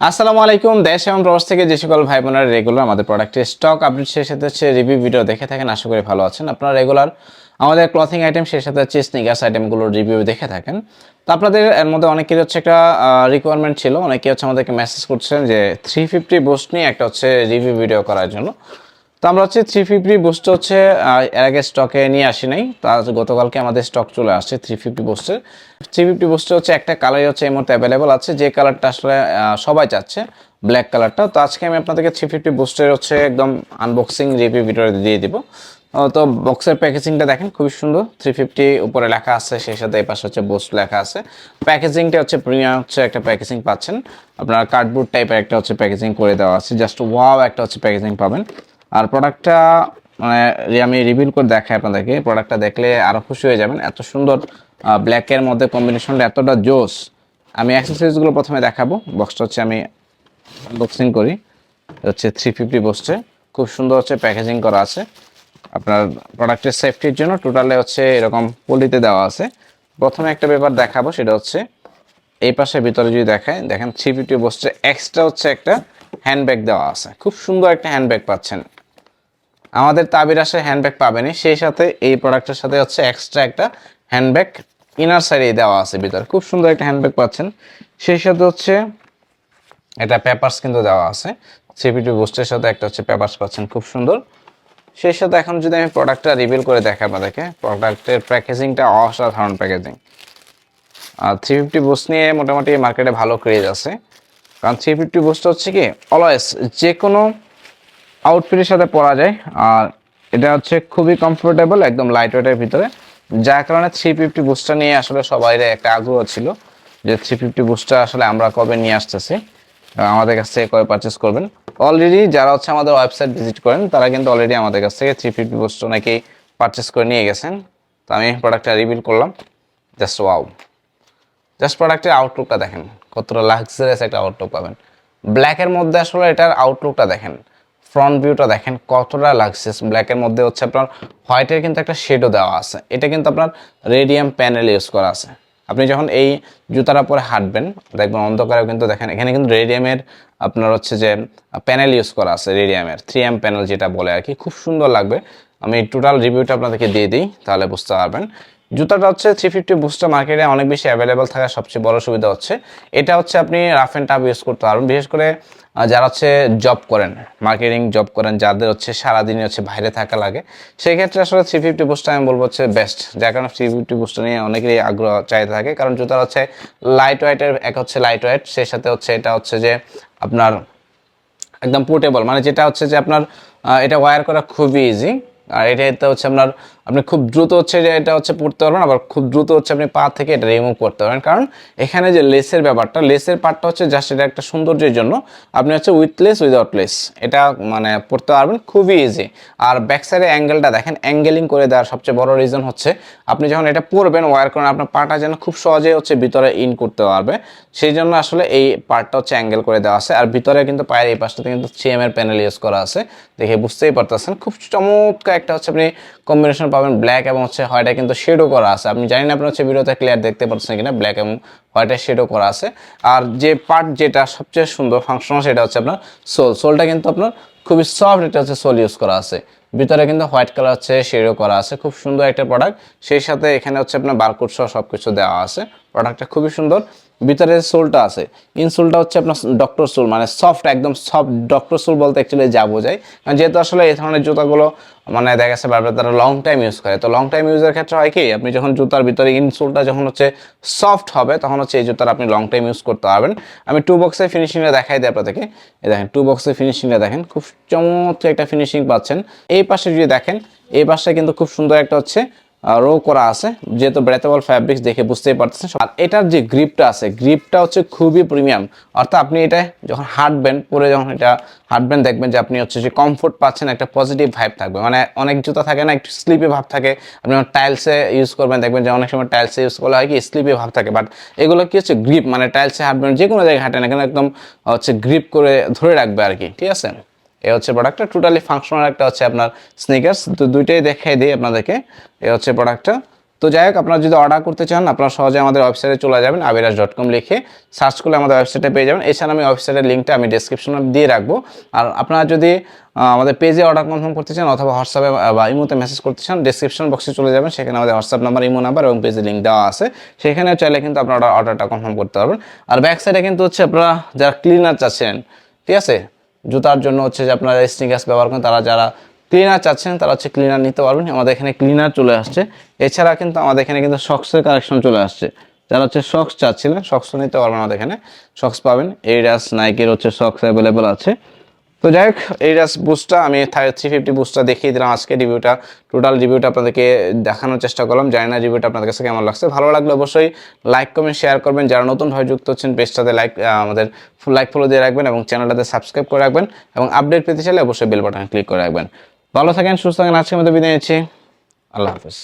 আসসালামু আলাইকুম। দেশ এবং প্রবাস থেকে যে সকল ভাই বোনেরা রেগুলার আমাদের প্রোডাক্টের স্টক আপডেট সেই সাথে হচ্ছে রিভিউ ভিডিও দেখে থাকেন, আশা করি ভালো আছেন। আপনারা রেগুলার আমাদের ক্লথিং আইটেম সেই সাথে হচ্ছে স্নিকার্স আইটেমগুলোর রিভিউ দেখে থাকেন। তো আপনাদের এর মধ্যে অনেকের হচ্ছে একটা রিকোয়ারমেন্ট ছিল। অনেকে হচ্ছে আমাদেরকে মেসেজ করছেন যে থ্রি ফিফটি বোস্ট নিয়ে একটা হচ্ছে রিভিউ ভিডিও করার জন্য। তো আমরা হচ্ছে থ্রি ফিফটি বুস্ট হচ্ছে এর আগে স্টকে নিয়ে আসি নাই। তা গতকালকে আমাদের স্টক চলে আসছে থ্রি ফিফটি বুস্টের থ্রি ফিফটি বুস্টের হচ্ছে একটা কালারই হচ্ছে এই মুহূর্তে অ্যাভেলেবল আছে, যে কালারটা আসলে সবাই চাচ্ছে ব্ল্যাক কালারটা তো আজকে আমি আপনাদেরকে থ্রি ফিফটি বুস্টের হচ্ছে একদম আনবক্সিং রিভিউ ভিডিও দিয়ে দিব। তো বক্সের প্যাকেজিংটা দেখেন, খুবই সুন্দর। থ্রি ফিফটি উপরে লেখা আছে, সেই সাথে এই পাশে হচ্ছে বুস্ট লেখা আছে। প্যাকেজিংটা হচ্ছে প্রিমিয়াম হচ্ছে একটা প্যাকেজিং পাচ্ছেন। আপনার কার্ডবোর্ড টাইপের একটা হচ্ছে প্যাকেজিং করে দেওয়া আছে। জাস্ট ওয়াও একটা হচ্ছে প্যাকেজিং পাবেন। আর প্রোডাক্টটা মানে আমি রিভিল করে দেখাই আপনাদেরকে প্রোডাক্টটা দেখলে আরও খুশি হয়ে যাবেন। এত সুন্দর ব্ল্যাকের মধ্যে কম্বিনেশনটা এতটা জোস। আমি অ্যাক্সেসরিজগুলো প্রথমে দেখাবো। বক্সটা হচ্ছে আমি বক্সিং করি। হচ্ছে থ্রি ফিফটি বসছে খুব সুন্দর হচ্ছে প্যাকেজিং করা আছে। আপনার প্রোডাক্টের সেফটির জন্য টোটালে হচ্ছে এরকম পলিতে দেওয়া আছে। প্রথমে একটা ব্যাপার দেখাবো, সেটা হচ্ছে এই পাশে ভিতরে যদি দেখায় দেখেন থ্রি ফিফটি বসছে এক্সট্রা হচ্ছে একটা হ্যান্ডব্যাগ দেওয়া আছে। খুব সুন্দর একটা হ্যান্ডব্যাগ পাচ্ছেন। আমাদের তাবির আসে হ্যান্ডব্যাগ পাবেনি সেই সাথে এই প্রোডাক্টের সাথে হচ্ছে এক্সট্রা একটা হ্যান্ডব্যাগ ইনার সাইডে দেওয়া আছে ভিতরে। খুব সুন্দর একটা হ্যান্ডব্যাগ পাচ্ছেন। সেই সাথে হচ্ছে এটা পেপারস কিন্তু দেওয়া আছে। সিপিটি বুস্টের সাথে একটা হচ্ছে পেপারস পাচ্ছেন, খুব সুন্দর। সেই সাথে এখন যদি আমি প্রোডাক্টটা রিভিল করে দেখাই আপনাদেরকে প্রোডাক্টের প্যাকেজিংটা অসাধারণ প্যাকেজিং আর থ্রি ফিফটি বুস্ট নিয়ে মোটামুটি মার্কেটে ভালো ক্রেজ আছে। কারণ থ্রি ফিফটি বুস্ট হচ্ছে কি অলওয়েজ যে কোনো আউটফিটের সাথে পরা যায়। আর এটা হচ্ছে খুবই কমফোর্টেবল একদম লাইট ওয়েটের ভিতরে। যার কারণে থ্রি ফিফটি বুস্টটা নিয়ে আসলে সবাই একটা আগ্রহ ছিল যে থ্রি ফিফটি বুস্টার আসলে আমরা কবে নিয়ে আসতেছি। আমাদের কাছ থেকে কবে পারচেস করবেন। অলরেডি যারা হচ্ছে আমাদের ওয়েবসাইট ভিজিট করেন, তারা কিন্তু অলরেডি আমাদের কাছ থেকে থ্রি ফিফটি বুস্ট নাকি পারচেস করে নিয়ে গেছেন। তো আমি প্রোডাক্টটা রিভিল করলাম। জাস্ট ওয়াও জাস্ট প্রোডাক্টের আউটলুকটা দেখেন। কতটা লাক্সারিয়াস একটা আউটলুক পাবেন। ব্ল্যাকের মধ্যে আসলে এটার আউটলুকটা দেখেন। ফ্রন্ট ভিউটা দেখেন কতটা লাক্সারিয়াস ব্ল্যাকের মধ্যে হচ্ছে আপনার হোয়াইটের কিন্তু একটা শেডও দেওয়া আছে। এটা কিন্তু আপনার রেডিয়াম প্যানেল ইউজ করা আছে। আপনি যখন এই জুতাটা পরে হাঁটবেন, দেখবেন অন্ধকারেও কিন্তু দেখেন, এখানে কিন্তু রেডিয়ামের আপনার হচ্ছে যে প্যানেল ইউজ করা আছে রেডিয়ামের থ্রি এম প্যানেল যেটা বলে আর কি। খুব সুন্দর লাগবে। আমি টোটাল রিভিউটা আপনাদেরকে দিয়ে দিই, তাহলে বুঝতে পারবেন। জুতাটা হচ্ছে থ্রি ফিফটি বুস্টার মার্কেটে অনেক বেশি অ্যাভেলেবেল থাকার সবচেয়ে বড় সুবিধা হচ্ছে। এটা হচ্ছে আপনি রাফ অ্যান্ড টাফ ইউজ করতে পারবেন। বিশেষ করে যারা হচ্ছে জব করেন মার্কেটিং জব করেন, যাদের হচ্ছে সারাদিনই হচ্ছে বাইরে থাকা লাগে সেই ক্ষেত্রে আসলে থ্রি ফিফটি বুস্টার আমি বলব হচ্ছে বেস্ট যার কারণে থ্রি ফিফটি বুস্টার নিয়ে অনেকেরই আগ্রহ চাইতে থাকে। কারণ জুতার হচ্ছে লাইট ওয়েটের এক হচ্ছে লাইট ওয়েট সেই সাথে হচ্ছে এটা হচ্ছে যে আপনার একদম পোর্টেবল মানে যেটা হচ্ছে যে আপনার এটা ওয়্যার করা খুবই ইজি আর এটাতে হচ্ছে আপনার আপনি খুব দ্রুত হচ্ছে যে এটা হচ্ছে পড়তে পারবেন, আবার খুব দ্রুত হচ্ছে আপনি পা থেকে এটা রিমুভ করতে পারবেন। কারণ এখানে যে লেসের ব্যাপারটা লেসের পার্টটা হচ্ছে জাস্ট এটা একটা সৌন্দর্যের জন্য আপনি হচ্ছে উইথ লেস উইদাউট লেস এটা মানে পড়তে পারবেন, খুবই ইজি আর ব্যাক সাইডে অ্যাঙ্গেলটা দেখেন অ্যাঙ্গেলিং করে দেওয়ার সবচেয়ে বড় রিজন হচ্ছে আপনি যখন এটা পরবেন ওয়ার করেন আপনার পাটা যেন খুব সহজে হচ্ছে ভিতরে ইন করতে পারবে। সেই জন্য আসলে এই পার্টটা হচ্ছে অ্যাঙ্গেল করে দেওয়া আছে। আর ভিতরে কিন্তু পায়ের এই পাশটাতে কিন্তু সিএম এর প্যানেল ইউজ করা আছে। দেখে বুঝতেই পারতেছেন। খুব চমৎকার একটা হচ্ছে আপনি কম্বিনেশন পাবেন। ব্ল্যাক এবং হচ্ছে হোয়াইটে কিন্তু শেডও করা আছে। আপনি জানি না আপনি হচ্ছে ভিডিওতে ক্লিয়ার দেখতে পাচ্ছেন কিনা ব্ল্যাক এবং হোয়াইটে শেডও করা আছে। আর যে পার্ট যেটা সবচেয়ে সুন্দর ফাংশনাল সেটা হচ্ছে আপনার সোল সোলটা কিন্তু আপনার খুবই সফট একটা হচ্ছে সোল ইউজ করা আছে। ভিতরে কিন্তু হোয়াইট কালার হচ্ছে শেডও করা আছে। খুব সুন্দর একটা প্রোডাক্ট সেই সাথে এখানে হচ্ছে আপনার বারকোড সহ সব কিছু দেওয়া আছে। প্রোডাক্টটা খুবই সুন্দর। ভিতরে সোলটা আছে ইনসোলটা হচ্ছে আপনার ডক্টর সোল মানে সফট একদম সফট ডক্টর সোল বলতে অ্যাকচুয়ালি যা বোঝায়। কারণ যেহেতু আসলে এই ধরনের জুতাগুলো মানে দেখা গেছে বারবার তারা লং টাইম ইউজ করে। তো লং টাইম ইউজের ক্ষেত্রে হয় কি, আপনি যখন জুতার ভিতরে ইনসোলটা যখন হচ্ছে সফট হবে, তখন হচ্ছে এই জুতার আপনি লং টাইম ইউজ করতে পারবেন। আমি টু বক্সের ফিনিশিংটা দেখাই দিই আপনাদেরকে। এই দেখেন টু বক্সের ফিনিশিংটা দেখেন, খুব চমৎকার একটা ফিনিশিং পাচ্ছেন। এই পাশে যদি দেখেন, এই পাশে কিন্তু খুব সুন্দর একটা হচ্ছে রো করা আছে, যেহেতু ব্রেথেবল ফ্যাব্রিক্স দেখে বুঝতেই পারতেছেন। আর এটার যে গ্রিপটা আছে গ্রিপটা হচ্ছে খুবই প্রিমিয়াম অর্থাৎ আপনি এটা যখন হাঁটবেন, পরে যখন এটা হাঁটবেন, দেখবেন যে আপনি হচ্ছে যে কমফোর্ট পাচ্ছেন, একটা পজিটিভ ভাইব থাকবে। মানে অনেক জুতা থাকে না, একটু স্লিপি ভাব থাকে। আপনি টাইলসে ইউজ করবেন, দেখবেন যে অনেক সময় টাইলসে ইউজ করলে হয় কি স্লিপি ভাব থাকে। বাট এগুলো কি হচ্ছে গ্রিপ মানে টাইলসে হাঁটবেন, যে কোনো জায়গায় হাঁটেন এখানে একদম হচ্ছে গ্রিপ করে ধরে রাখবে আর কি, ঠিক আছে? এ হচ্ছে প্রোডাক্টটা টোটালি ফাংশনাল একটা হচ্ছে আপনার স্নিকার্স তো দুইটাই দেখাই দিই আপনাদেরকে। এ হচ্ছে প্রোডাক্টটা তো যাই হোক, আপনারা যদি অর্ডার করতে চান, আপনারা সহজে আমাদের ওয়েবসাইটে চলে যাবেন আবিরাজ ডট কম লিখে সার্চ করলে আমাদের ওয়েবসাইটে পেয়ে যাবেন। এছাড়া আমি ওয়েবসাইটের লিঙ্কটা আমি ডিসক্রিপশনে দিয়ে রাখব। আর আপনারা যদি আমাদের পেজে অর্ডার কনফার্ম করতে চান, অথবা হোয়াটসঅ্যাপে বা ইমোতে মেসেজ করতে চান ডিসক্রিপশন বক্সে চলে যাবেন। সেখানে আমাদের হোয়াটসঅ্যাপ নাম্বার ইমো নাম্বার এবং পেজে লিঙ্ক দেওয়া আছে। সেখানে চাইলে কিন্তু আপনারা অর্ডারটা কনফার্ম করতে পারবেন। আর ব্যাক সাইডে কিন্তু হচ্ছে আপনারা যারা ক্লিনার চাচ্ছেন, ঠিক আছে? জুতার জন্য হচ্ছে যে আপনারা স্নিকার্স ব্যবহার করেন, তারা যারা ক্লিনার চাচ্ছেন তারা হচ্ছে ক্লিনার নিতে পারবেন। আমাদের এখানে ক্লিনার চলে আসছে। এছাড়া কিন্তু আমাদের এখানে কিন্তু সক্সের কালেকশন চলে আসছে। যারা হচ্ছে সক্স চাচ্ছিলেন সক্সও নিতে পারবেন আমাদের এখানে। সক্স পাবেন এইডাস নাইকের হচ্ছে সক্স অ্যাভেলেবেল আছে। তো যাই হোক এইডাস বুস্টটা আমি থ্রি ফিফটি বুস্টটা দেখিয়ে দিলাম আজকে রিভিউটা টোটাল রিভিউটা আপনাদেরকে দেখানোর চেষ্টা করলাম। জানি না রিভিউটা আপনাদের কাছে কেমন লাগছে। ভালো লাগলে অবশ্যই লাইক কমেন্ট শেয়ার করবেন। যারা নতুন নতুনভাবে যুক্ত হচ্ছেন পেজটাতে লাইক আমাদের লাইক ফলো দিয়ে রাখবেন এবং চ্যানেলটাতে সাবস্ক্রাইব করে রাখবেন এবং আপডেট পেতে চাইলে অবশ্যই বেল বাটন ক্লিক করে রাখবেন। ভালো থাকেন, সুস্থ থাকেন। আজকের মতো বিদায় নিচ্ছি। আল্লাহ হাফিজ।